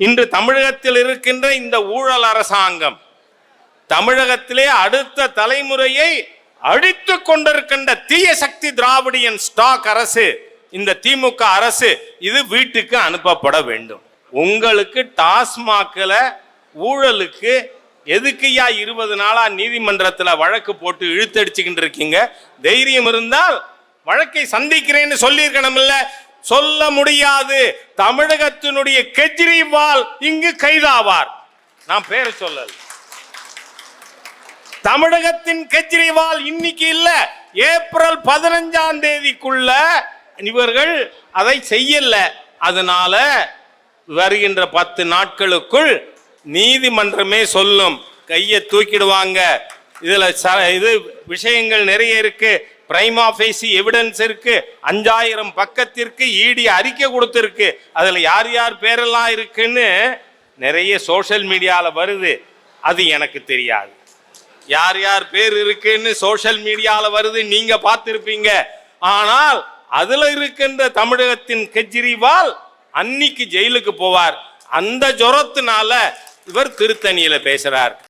இன்று தமிழகத்தில் இருக்கின்ற இந்த ஊழல் அரசாங்கம் தமிழகத்திலே அடுத்த தலைமுறையை அழித்து கொண்டிருக்கின்ற தீய சக்தி திராவிடியன் ஸ்டாக் அரசு இந்த திமுக அரசு இது வீட்டுக்கு அனுப்பப்பட வேண்டும். உங்களுக்கு டாஸ்மாக்ல ஊழலுக்கு எதுக்குயா இருபது நாளா நீதிமன்றத்தில் வழக்கு போட்டு இழுத்தடிச்சுக்கிட்டு இருக்கீங்க? தைரியம் இருந்தால் வழக்கை சந்திக்கிறேன்னு சொல்லியிருக்கணும்ல. சொல்ல முடியாது. தமிழகத்தினுடைய கெஜ்ரிவால் இங்கு கைதாவார். நான் பேரை சொல்லல. தமிழகத்தின் கெஜ்ரிவால் இன்னைக்கு இல்ல. ஏப்ரல் பதினஞ்சாம் தேதிக்குள்ள இவர்கள் அதை செய்யல. அதனால வருகின்ற பத்து நாட்களுக்குள் நீதிமன்றமே சொல்லும். கையை தூக்கிடுவாங்க. இதில் ச- இது விஷயங்கள் நிறைய இருக்கு. பிரைம் ஃபேசி எவிடன்ஸ் இருக்கு. அஞ்சாயிரம் பக்கத்திற்கு ஈடி அறிக்கை கொடுத்துருக்கு. அதில் யார் யார் பேரெல்லாம் இருக்குன்னு நிறைய சோஷியல் மீடியாவில் வருது. அது எனக்கு தெரியாது. யார் யார் பேர் இருக்குன்னு சோஷியல் மீடியாவில் வருது. நீங்க பார்த்துருப்பீங்க. ஆனால் அதுல இருக்கின்ற தமிழகத்தின் கெஜ்ரிவால் அன்னிக்கு ஜெயிலுக்கு போவார். அந்த ஜுரத்தினால இவர் திருத்தணியில பேசுறார்.